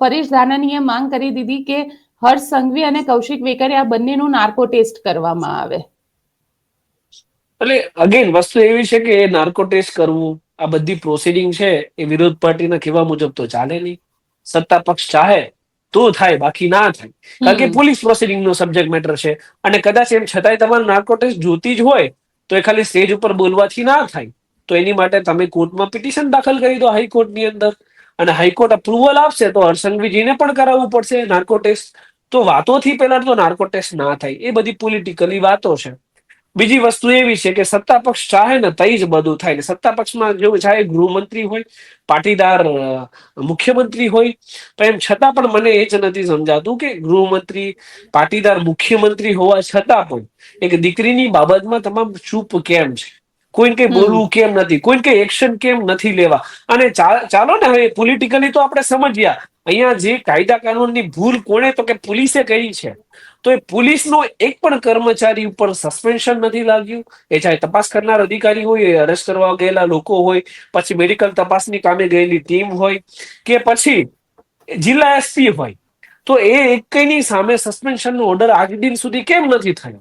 પરેશ ધાનાનીએ માંગ કરી દીધી કે હર્ષ સંઘવી અને કૌશિક વેકરિયા બંનેનું નાર્કો ટેસ્ટ કરવામાં આવે. એટલે અગેન વસ્તુ એવી છે કે નાર્કો ટેસ્ટ કરવું આ બધી પ્રોસિડિંગ છે એ વિરોધ પાર્ટીના કહેવા મુજબ તો ચાલે નહીં. સત્તા પક્ષ ચાહે તો થાય બાકી ના થાય. કારણ કે પોલીસ પ્રોસિડિંગ નો સબ્જેક્ટ મેટર છે. અને કદાચ એમ છતાંય તમારે નાર્કો ટેસ્ટ જોતી જ હોય તો એ ખાલી સ્ટેજ ઉપર બોલવાથી ના થાય. તો એની માટે તમે કોર્ટમાં પિટિશન દાખલ કરી દો હાઈકોર્ટની અંદર. અને હાઈકોર્ટ અપ્રુવલ આપશે તો હરસંઘવીજીને પણ કરાવવું પડશે નાર્કો ટેસ્ટ તો વાતોથી પહેલા તો નાર્કો ટેસ્ટ ના થાય. એ બધી પોલિટિકલી વાતો છે. બીજી વસ્તુ એવી છે કે સત્તા પક્ષ ચાહે ને તઈ જ બધું થાય ને. સત્તા પક્ષમાં જો ચાહે ગૃહમંત્રી હોય, પાટીદાર મુખ્યમંત્રી હોય, તો એમ છતાં પણ મને એ જ નથી સમજાતું કે ગૃહમંત્રી, પાટીદાર, મુખ્યમંત્રી હોવા છતાં પણ એક દીકરીની બાબતમાં તમામ ચૂપ કેમ છે? કોઈને કઈ બોલવું કેમ નથી કોઈને કઈ એક્શન કેમ નથી લેવા. અને ચાલો ને હવે પોલિટિકલી તો આપણે સમજ્યા અહીંયા જે કાયદા કાનૂનની ભૂલ કોણે તો કે પોલીસે કરી છે તો એ પોલીસનો એક પણ કર્મચારી ઉપર સસ્પેન્શન નથી લાગ્યું. એ ચાહે તપાસ કરનાર અધિકારી હોય એ અરેસ્ટ કરવા ગયેલા લોકો હોય પછી મેડિકલ તપાસની કામે ગયેલી ટીમ હોય કે પછી જિલ્લા એસપી હોય. તો એ એકની સામે સસ્પેન્શનનો ઓર્ડર આજ દિન સુધી કેમ નથી થયો?